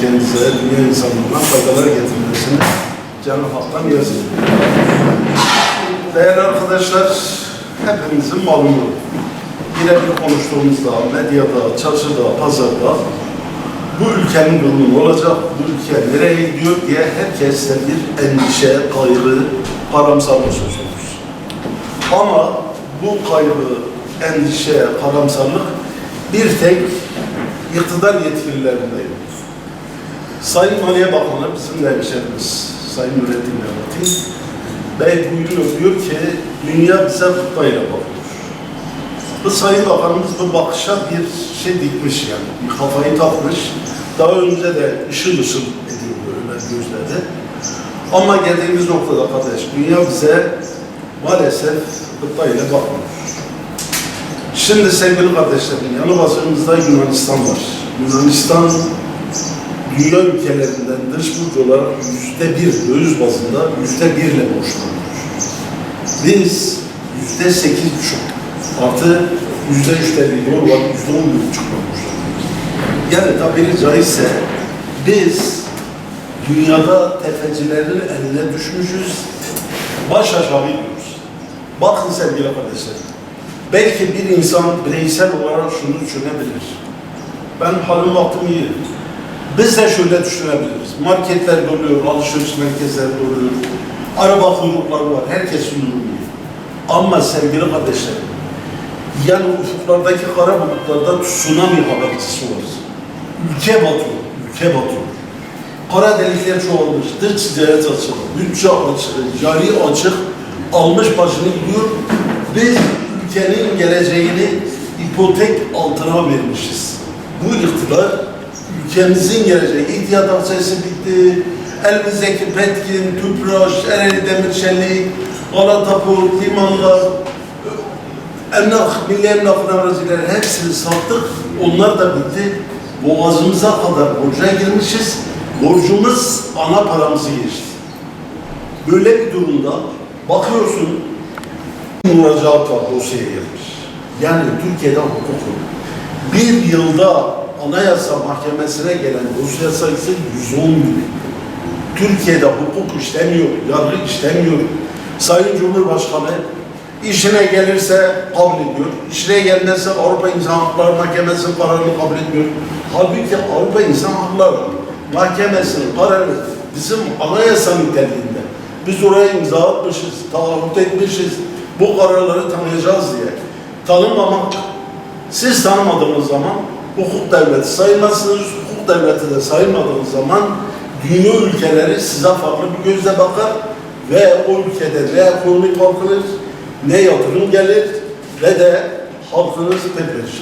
ülkemize, dünya insanlığına faydalar getirmesini Cenab-ı Hak'tan ediyorum. Değerli arkadaşlar, hepimizin malumu. Birebir konuştuğumuzda, medyada, çarşıda, pazarda bu ülkenin durumu olacak, bu ülke nereye gidiyor diye herkeste bir endişe, kaygı, karamsarlık söz konusu. Ama bu kaygı, endişe, karamsarlık bir tek iktidar yetkililerinde yok. Sayın Maliye Bakanı bizim de hemşehrimiz, Sayın Nurettin Nebati Bey buyuruyor, diyor ki dünya bize kutlayla bakıyor. Bu Sayın Bakanımız bu bakışa bir şey dikmiş yani, bir kafayı takmış. Daha önce de ışıl ışıl ediyor böyle gözlerde. Ama geldiğimiz noktada kardeş, dünya bize maalesef gıptayla bakmıyor. Şimdi sevgili kardeşlerim, yanı başımızda Yunanistan var. Yunanistan dünya ülkelerinden dış burç olarak yüzde bir, döviz bazında yüzde birle borçlanıyor. Biz yüzde sekiz buçuk artı yüzde üçte bir yol var, yüzde on bir buçukla borçlanıyoruz. Yani tabiri caizse biz dünyada tefecilerin eline düşmüşüz, baş aşağı gidiyoruz. Bakın sevgili kardeşlerim, belki bir insan bireysel olarak şunu düşünebilir. Ben halim vaktim iyi. Biz de şöyle düşünebiliriz. Marketler doluyor, alışveriş merkezleri doluyor. Araba kuyrukları var, durumu iyi. Ama sevgili kardeşlerim, yani ufuklardaki kara bulutlarda tsunami habercisi var. Ülke batıyor, ülke batıyor. Kara delikler çoğalmış, dış ticaret açık, bütçe açık, cari açık, almış başını gidiyor. Biz ülkenin geleceğini ipotek altına vermişiz. Bu iktidar ülkemizin geleceği, ihtiyat akçesi bitti, elimizdeki Petkin, Tüpraş, Ereğli Demirçelik, Galataport, limanlar, emlak, milli emlakın aracıları hepsini sattık. Onlar da bitti. Boğazımıza kadar borca girmişiz. Borcumuz ana paramızı geçti. Böyle bir durumda bakıyorsun müracaat var dosyaya gelmiş. Yani Türkiye'de hukuk. Bir yılda Anayasa Mahkemesi'ne gelen dosya sayısı 110 bin. Türkiye'de hukuk işlemiyor, yargı işlemiyor. Sayın Cumhurbaşkanı işine gelirse kabul ediyor. İşine gelmezse Avrupa İnsan Hakları Mahkemesi'nin kararını kabul etmiyor. Halbuki Avrupa İnsan Hakları Mahkemesi'nin kararı bizim anayasa niteliğinde. Biz oraya imza atmışız, taahhüt etmişiz. Bu kararları tanıyacağız diye. Tanımamak, siz tanımadığınız zaman hukuk devleti sayılmazsınız. Hukuk devleti de sayılmadığınız zaman dünya ülkeleri size farklı bir gözle bakar ve o ülkede ne ekonomi kalkınır, ne yatırım gelir ve de halkınız perperişan.